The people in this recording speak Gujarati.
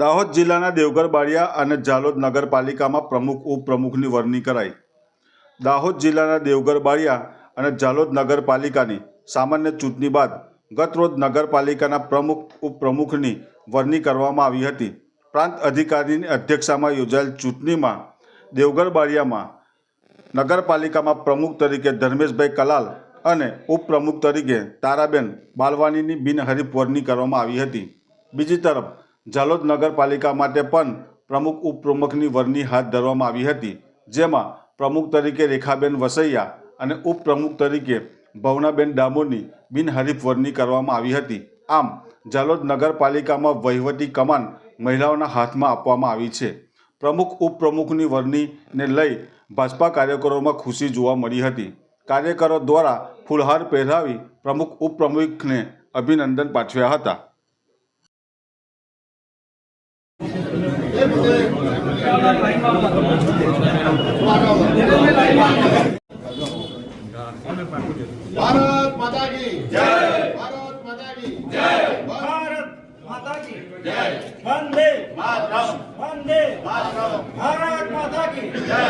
દાહોદ જિલ્લાના દેવગર બારિયા અને ઝાલોદ નગરપાલિકામાં પ્રમુખ, ઉપપ્રમુખની વરણી કરાઈ. દાહોદ જિલ્લાના દેવગર બારિયા અને ઝાલોદ નગરપાલિકાની સામાન્ય ચૂંટણી બાદ ગતરોજ નગરપાલિકાના પ્રમુખ, ઉપપ્રમુખની વરણી કરવામાં આવી હતી. પ્રાંત અધિકારીની અધ્યક્ષતામાં યોજાયેલ ચૂંટણીમાં દેવગર બારિયામાં નગરપાલિકામાં પ્રમુખ તરીકે ધર્મેશભાઈ કલાલ અને ઉપપ્રમુખ તરીકે તારાબેન બાલવાણીની બિનહરીફ વરણી કરવામાં આવી હતી. બીજી તરફ ઝાલોદ નગરપાલિકા માટે પણ પ્રમુખ ઉપપ્રમુખની વરણી હાથ ધરવામાં આવી હતી, જેમાં પ્રમુખ તરીકે રેખાબેન વસૈયા અને ઉપપ્રમુખ તરીકે ભવનાબેન ડામોરની બિનહરીફ વરણી કરવામાં આવી હતી. આમ, ઝાલોદ નગરપાલિકામાં વહીવટી કમાન મહિલાઓના હાથમાં આપવામાં આવી છે. પ્રમુખ ઉપપ્રમુખની વરણીને લઈ ભાજપા કાર્યકરોમાં ખુશી જોવા મળી હતી. કાર્યકરો દ્વારા ફૂલહાર પહેરાવી પ્રમુખ ઉપપ્રમુખને અભિનંદન પાઠવ્યા હતા. ભારત માતા કી જય. ભારત માતા કી જય. ભારત માતા કી જય. વંદે માતરમ. વંદે માતરમ. ભારત માતા કી જય.